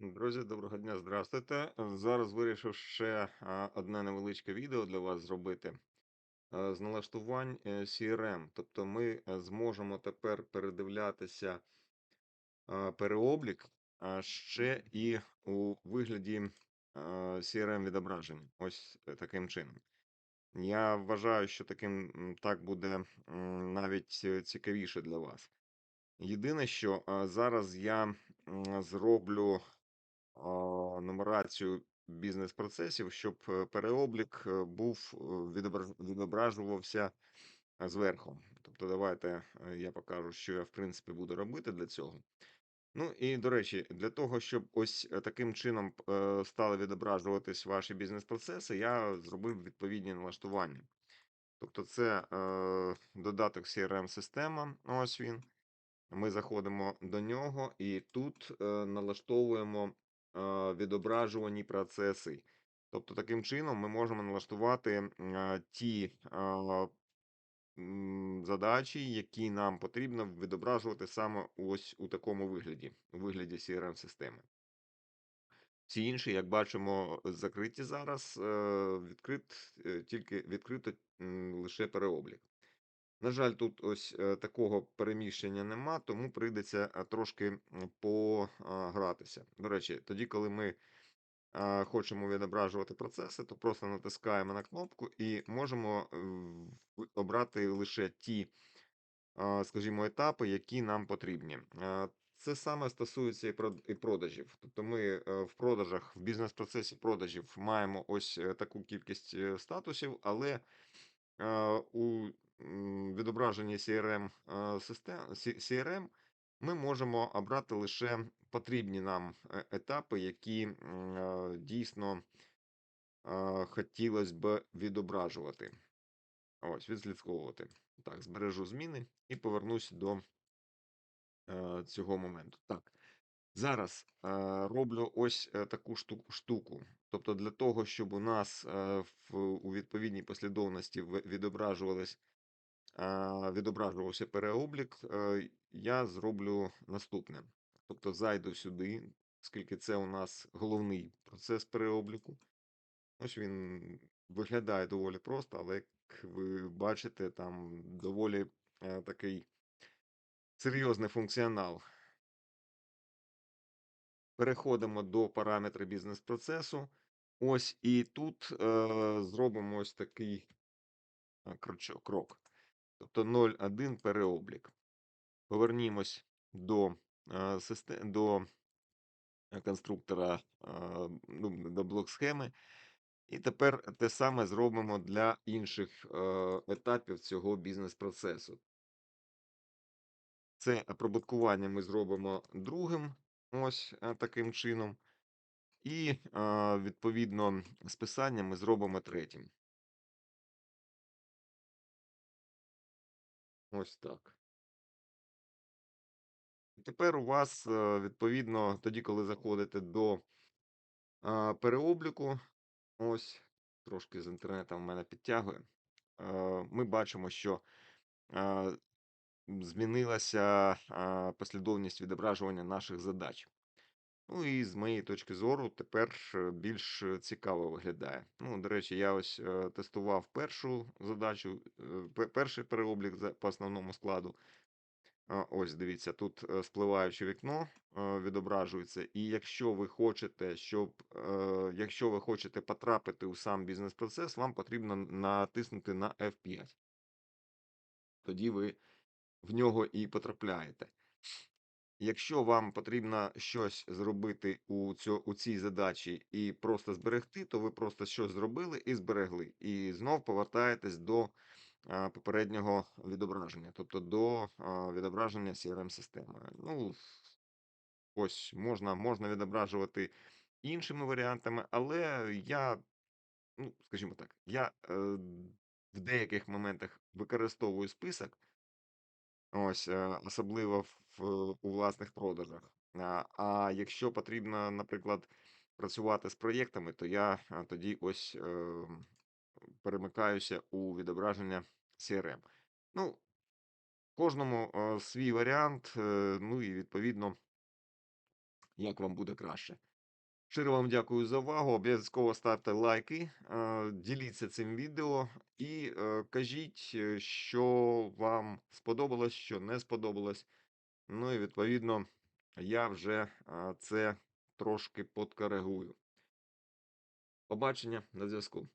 Друзі, доброго дня, здравствуйте. Зараз вирішив ще одне невеличке відео для вас зробити е, з налаштувань е, CRM. Тобто ми е, зможемо тепер передивлятися переоблік ще і у вигляді CRM відображення. Ось таким чином. Я вважаю, що таким так буде навіть цікавіше для вас. Єдине, що зараз я зроблю нумерацію бізнес-процесів, щоб е, переоблік е, був е, відображувався зверху. Тобто, давайте я покажу, що я в принципі буду робити для цього. Ну і до речі, для того, щоб ось таким чином стали відображуватись ваші бізнес-процеси, я зробив відповідні налаштування. Тобто, це е, додаток CRM-система. Ось він. Ми заходимо до нього і тут е, налаштовуємо відображувані процеси. Тобто, таким чином ми можемо налаштувати ті задачі, які нам потрібно відображувати саме ось у такому вигляді, у вигляді CRM-системи. Всі інші, як бачимо, закриті зараз, е, відкрит, е, тільки відкрито лише переоблік. На жаль, тут ось е, такого переміщення нема, тому прийдеться е, трошки погратися. До речі, тоді, коли ми хочемо відображувати процеси, то просто натискаємо на кнопку і можемо е, обрати лише ті, скажімо, етапи, які нам потрібні. Це саме стосується і продажів. Тобто ми в продажах, в бізнес-процесі продажів маємо ось таку кількість статусів, але у відображенні CRM систем CRM ми можемо обрати лише потрібні нам е, етапи, які дійсно хотілося б відображувати. Ось, відслідковувати. Так, збережу зміни і повернусь до е, цього моменту. Так, зараз е, роблю ось таку штуку. Тобто, для того, щоб у нас у відповідній послідовності відображувались відображувався переоблік, е, я зроблю наступне. Тобто зайду сюди, оскільки це у нас головний процес переобліку. Ось він виглядає доволі просто, але як ви бачите, там доволі е, такий серйозний функціонал. Переходимо до параметри бізнес-процесу. Ось і тут е, зробимо ось такий е, крок. Тобто 0,1 переоблік. Повернімось до е, до е, конструктора, е, ну, до блок-схеми. І тепер те саме зробимо для інших етапів цього бізнес-процесу. Це оприбуткування ми зробимо другим, ось таким чином. І відповідно списання ми зробимо третім. Ось так. Тепер у вас, е, відповідно, тоді, коли заходите до переобліку, ось трошки з інтернетом мене підтягує. е, Ми бачимо, що е, змінилася послідовність відображування наших задач. Ну і з моєї точки зору, тепер е, більш цікаво виглядає. Ну, до речі, я ось е, тестував першу задачу, е, перший переоблік по основному складу. Ось дивіться, тут е, спливаюче вікно е, відображується. І якщо ви хочете, щоб е, якщо ви хочете потрапити у сам бізнес-процес, вам потрібно натиснути на F5. Тоді ви в нього і потрапляєте. Якщо вам потрібно щось зробити у цьо, у цій задачі і просто зберегти, то ви просто щось зробили і зберегли. І знов повертаєтесь до а, попереднього відображення, тобто до а, відображення CRM-системи. Ну, ось можна, можна відображувати іншими варіантами, але я, ну, скажімо так, я е, в деяких моментах використовую список. Ось, е, особливо в у власних продажах. А, а якщо потрібно, наприклад, працювати з проєктами, то я а, тоді ось е, перемикаюся у відображення CRM. Ну, кожному е, свій варіант, е, ну і відповідно як вам буде краще. Щиро вам дякую за увагу. Обов'язково ставте лайки, діліться цим відео і е, кажіть, е, що вам сподобалось, що не сподобалось. Ну і відповідно я вже це трошки подкоригую. Побачення на зв'язку.